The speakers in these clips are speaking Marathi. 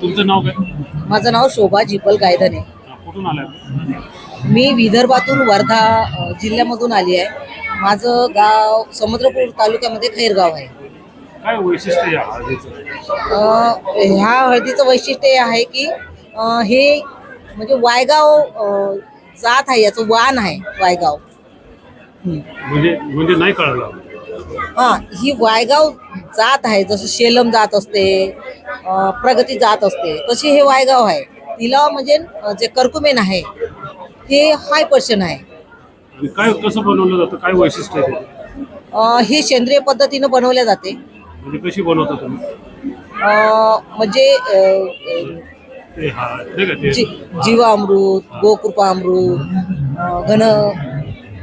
तुमचं नाव काय? माझं नाव शोभा जिपल गायधने कुठून आलाय? मी विदर्भातून वर्धा अ, जिल्ह्यामधून आली आहे. माझं गाव समुद्रपूर तालुक्यामध्ये खैरगाव आहे. काय वैशिष्ट्य आहे या हळदीचं? अ, ह्या हळदीचं वैशिष्ट्य हे आहे की अ, हे म्हणजे वायगाव अ, जात आहे याचं वाण आहे वायगाव. म्हणजे म्हणजे नाही कळलं. हा ही वायगाव जात आहे जसं शेलम जात असते प्रगती जात असते. तशी हे वायगाव आहे. तिला म्हणजे जे कर्कुमेन आहे हे हाय पर्शन आहे. आणि काय कसं बनवलं जातं? काय वैशिष्ट्य आहे त्याचं? अ, हे सेंद्रिय पद्धतीनं बनवल्या जाते. म्हणजे कशी बनवता तुम्ही? अ, म्हणजे अ, अ, ते हा नाही का ते. जी जीवामृत गोकृपामृत अ, घन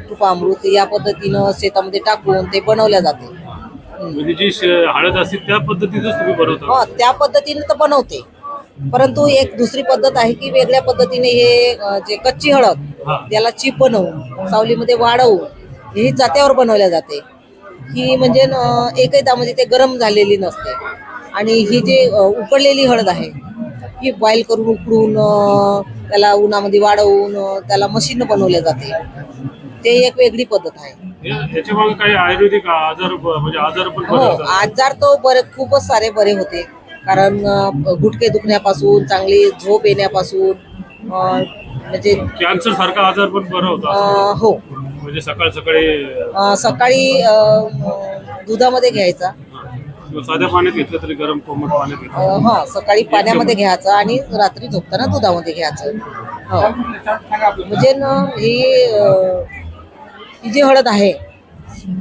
कृपामृत या पद्धतीनं शेतामध्ये टाकून ते बनवल्या जाते. म्हणजे जी हळद असते त्या पद्धतीतच तुम्ही बनवता. हो त्या पद्धतीने तर बनवते. परंतु एक दुसरी पद्धत आहे की वेगळ्या पद्धतीने हे अ, जे कच्ची हळद. त्याला चिप बनवून सावलीमध्ये वाढवून ही जात्यावर बनवल्या जाते. ही म्हणजे न- एकही दामध्ये ते गरम झालेली नसते. आणि ही जे अ, उकडलेली हळद आहे ही बॉईल करून उकडून अ, त्याला उन्हामध्ये वाढवून अ, त्याला मशीन बनवल्या जाते. ते एक वेगळी पद्धत आहे. काही आयुर्वेदिक आजार म्हणजे आजार पण हो. आजार तो बरे खूपच सारे बरे होते. कारण अ, गुडघे दुखण्यापासून चांगली झोप येण्यापासून अ, म्हणजे कॅन्सर सारखा आजार पण बरं अ, होता हो. म्हणजे सकाळ सकाळी अ, सकाळी अ, दुधामध्ये घ्यायचा. हा. किंवा साध्या पाण्यात घेतलं तरी गरम कोमट पाण्यात अ, हा सकाळी पाण्यामध्ये घ्यायचं आणि रात्री झोपताना दुधामध्ये घ्यायचं. हो. म्हणजे न ही अ, ही जी हळद आहे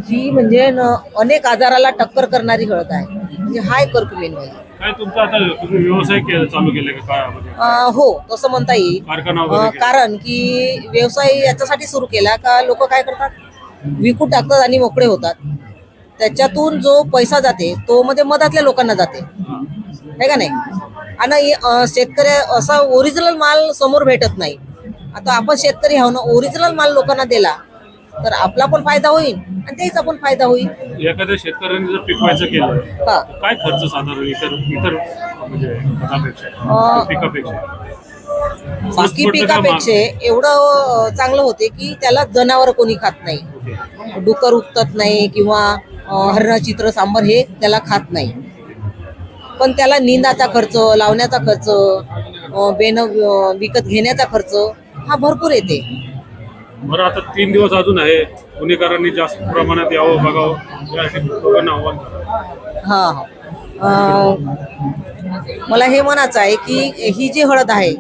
ही म्हणजे न अनेक आजाराला टक्कर करणारी हळद आहे. म्हणजे हाय कर्कमेन काय तुमचं आता तुम्ही व्यवसाय केला चालू केले का काळामध्ये? अ, हो तसं म्हणता येईल. कारखाना अ, वगैरे केला? कारण की व्यवसाय याच्यासाठी सुरू केला का लोक काय करतात? विकून टाकतात आणि मोकळे होतात. त्याच्यातून जो पैसा जाते तो मध्ये मधातल्या लोकांना जाते. हा. का नाही? आणि अ, शेतकरी असा ओरिजिनल माल समोर भेटत नाही. आता आपण शेतकरी आहो ना ओरिजिनल माल लोकांना दिला तर आपला पण फायदा होईल आणि त्याचा पण फायदा होईल. एखाद्या शेतकऱ्यांनी जर पिकवायचं केलं हा. तर काय खर्च साधारण इतर इतर म्हणजे खतापेक्षा अं, पिकापेक्षा? बाकी पिकापेक्षा एवढं अ, चांगलं होते की त्याला जनावर कोणी खात नाही? डुकर उगतात नाही किंवा हरण चित्र सांबर हे त्याला खात नाही. पण त्याला निंदाचा खर्च लावण्याचा खर्च अ, बेन अ, विकत घेण्याचा खर्च हा भरपूर येते. बरं आता तीन दिवस अजून आहे. गुन्हेगारांनी जास्त प्रमाणात यावं बघावं. यासाठी लोकांना आव्हान करा. हा मला हे म्हणायचं आहे की ही जी हळद आहे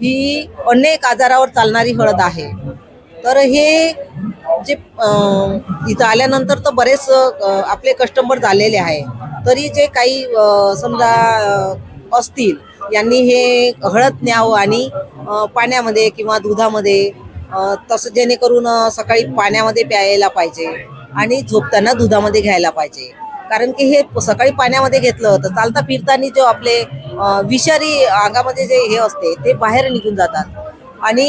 ही अनेक आजारावर चालणारी हळद आहे. तर हे जे इथं आल्यानंतर तर बरेच आपले कस्टमर झालेले आहे. तरी जे काही समजा असतील यांनी हे हळद न्यावं आणि पाण्यामध्ये किंवा दुधामध्ये तसं जेणेकरून सकाळी पाण्यामध्ये प्यायला पाहिजे आणि झोपताना दुधामध्ये घ्यायला पाहिजे. कारण की हे सकाळी पाण्यामध्ये घेतलं तर चालता फिरताना जो आपले विषारी अंगामध्ये जे हे असते ते बाहेर निघून जातात. आणि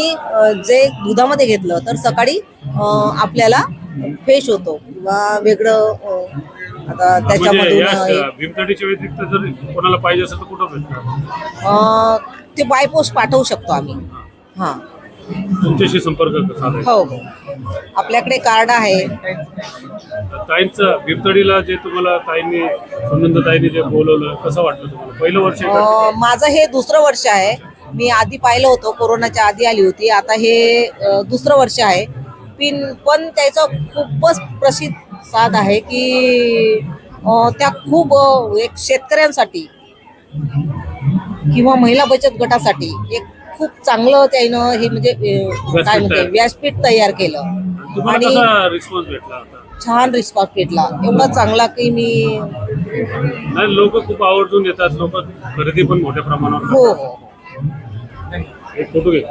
जे दुधामध्ये घेतलं तर सकाळी आपल्याला फ्रेश होतो. किंवा वेगळं आता म्हणजे त्याच्यामधून ते बायपोस्ट पाठवू शकतो आम्ही. हां. तुमच्याशी संपर्क साधायचा हो हो. आपल्याकडे कार्ड आहे. ताईंचं भीमथडीला जे तुम्हाला ताईंनी संबंध ताईंनी जे बोलवलं कसं वाटलं तुम्हाला? पहिलं वर्ष आहे का? अ, माझं हे दुसरं वर्ष आहे. मी आधी पाहिलं होतं कोरोनाच्या आधी आली होती. आता हे अ, दुसरं वर्ष आहे. पिन पण त्याचं खूपच प्रसिद्ध साध आहे की अ, त्या खूप अ, एक शेतकऱ्यांसाठी किंवा महिला बचत गटासाठी एक खूप चांगलं त्यानं हे म्हणजे काय म्हणते. व्यासपीठ तयार केलं. आणि रिस्पॉन्स भेटला छान रिस्पॉन्स भेटला. एवढा चांगला की मी नाही लोक खूप आवर्जून येतात लोक खरेदी पण मोठ्या प्रमाणावर हो. हो. फोटो घे.